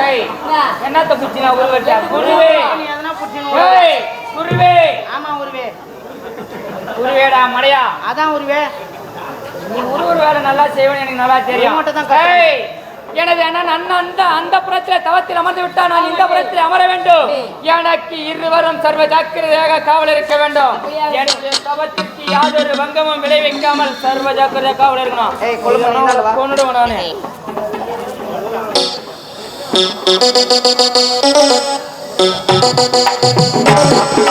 ஏய் என்னத்த குச்சினா உருவச்சா குருவே! குருவே! ஆமா உருவே குருவேடா மடையா. அதான் உருவே நீ உருவர் வேலை நல்லா செய்வேன்னு எனக்கு நல்லா தெரியும். மட்டும் தான் எனது அண்ணன் அண்ணன் அந்த அந்த புறத்திலே தவத்தில் அமர்ந்து விட்டால் நான் இந்த புறத்தில் அமர வேண்டும். எனக்கு இருவரும் சர்வ ஜாக்கிரதையாக காவல் இருக்க வேண்டும். எனக்கு தவத்திற்கு யாதொரு பங்கமும் விளைவிக்காமல் சர்வ ஜாக்கிரதையாக காவல் இருக்கணும். கொண்டுடுவேன் நானு. தெரியல அப்படியாக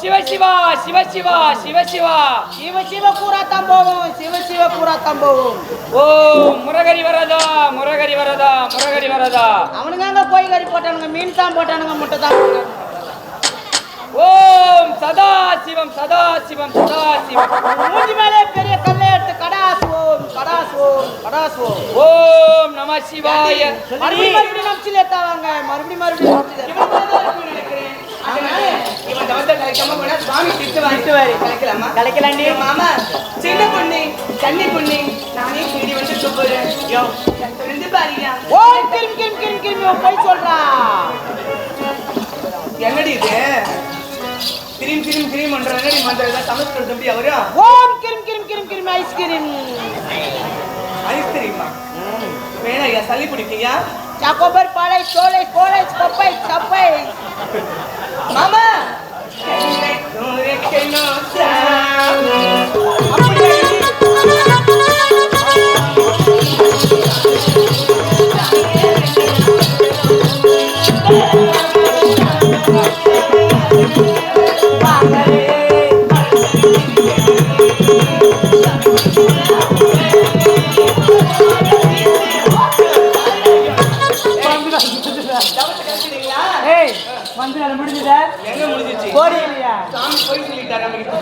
சிவ சிவா சிவ சிவா சிவ சிவா. சிவ சிவ பூராத்தான் போகும் சிவ சிவ பூராத்தான் போகும் ஓம் முரகரி வரதா முரகரி வரதா முரகரி வரதா. அவனுங்க அங்க போய் கறி போட்டானுங்க மீன் தான் போட்டானுங்க முட்டை தான் ஓம் சதா சிவம் சதா சிவம் சதா சிவம் மூஞ்சி மேலே பெரிய கல்லை எடுத்து கடாசு ஓம் கடாசு ஓம் நம சிவாய. மறுபடியும் மறுபடியும் நம்சில் ஏத்தாவாங்க? மறுபடியும் மறுபடியும் நம்சில் இவன் தவத்தை கலைக்காம போனா சுவாமி திட்டுவாரு. கலைக்கலாமா? கலைக்கலாண்டி. மாமா, சின்ன பொண்ணு, கன்னி பொண்ணு, நானே தேடி வந்து கூப்பிடுறேன். யோ, ரெண்டு பாரியா? ஓம் கிரும் கிரும் கிரும் கிரும் போய் சொல்றா என்னடி இது கிரீம் கிரீம் கிரீம் பண்றாங்க நீ மந்திரம் சமஸ்கிருதம் எப்படி அவரு ஓம் கிரும் கிரும் கிரும் கிரும் ஐஸ்கிரீம் ஐஸ்கிரீமா வேணா ஐயா சளி பிடிக்கியா சாக்கோபர் பாலை சோலை கோலை கொப்பை சப்பை மாமா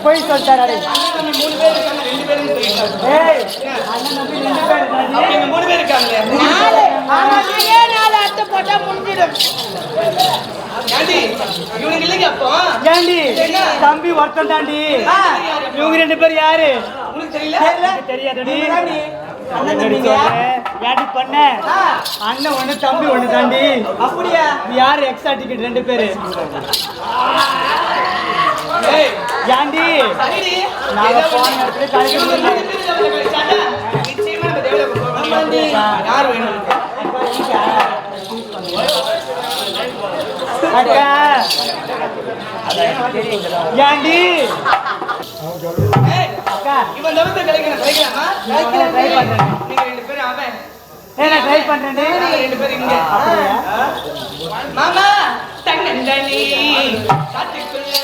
போய் சொல்லிட்டாரு மூணு பேர் இருக்காங்க ரெண்டு பேர் இருக்காங்க. மூணு பேர் இருக்காங்களே நாலு ஆமா நீயே நாலு அட்டை போட்டா முடிஞ்சிடும் ஏண்டி தம்பி ஒருத்தன் தாண்டி. இவங்க ரெண்டு பேர் யாரு? தெரியாதடி பண்ண. அண்ணன் ஒண்ணு தம்பி ஒண்ணு தாண்டி. அப்படியா? யாரு? எக்ஸ்ட்ரா டிக்கெட் ரெண்டு பேரு. ஏண்டி நாங்க போன. இடத்துல அக்கா. ஏண்டி? அக்கா. இவன் தவிர்த்து கிடைக்கணும் கிடைக்கலாமா? கிடைக்கல, பண்றேன். நீங்க ரெண்டு பேரும் அவன். ஏன்னா ட்ரை பண்றேன் நீங்க ரெண்டு பேரும் இங்க. மாமா தன்னந்தனி காட்டுக்குள்ளே.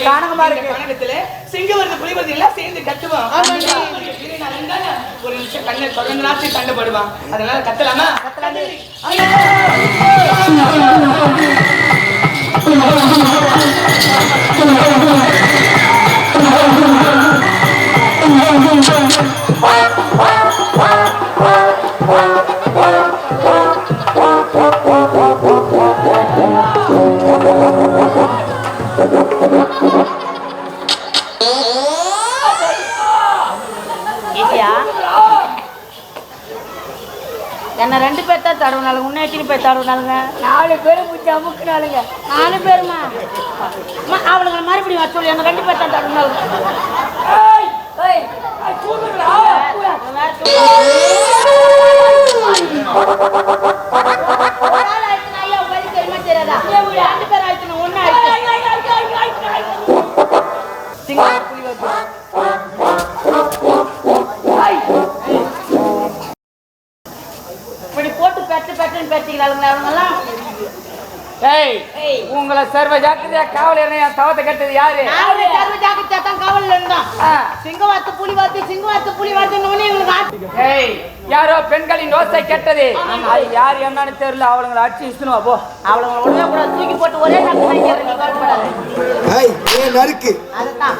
கானகமா இருக்கு. கானகத்துல சிங்கவரது புலிவரது எல்லாம் சேர்ந்து கத்துவோம் ஒரு நிமிஷம் கண்ணை தொடர்ந்து நாச்சு சண்டை போடுவான் அதனால கத்தலாமா? என்ன ரெண்டு பேர் தான் தடவுனால உன்னை ஒன்னு எத்தினு போய் தருனாலுங்க நாலு பேரும் முடிச்சு அமுக்குனாலுங்க நாலு பேருமா? அம்மா, அவளுங்களை மறுபடியும் வர சொல்லி என்ன ரெண்டு பேர் தான் தருனாலுங்க ஏய், ஏய், ஏய், உங்களை சர்வ ஜாக்கிரதையா காவலர் என் தவத்தை கட்டது யாரு சர்வ ஜாக்கிரதையா தான் காவலில் இருந்தோம் ஆ. சிங்கம் வாத்து புலி வாத்து சிங்கம் வாத்து புலி ஆட்டு ஏய், யாரோ பெண்களின் யோசை கெட்டது அது யார் என்னன்னு தெரியல அவளுங்களை அடிச்சு இசுனுவா போ அவளுங்க உடனே கூட தூக்கி போட்டு ஒரே ஏய் ஏன் நறுக்கு அதுதான்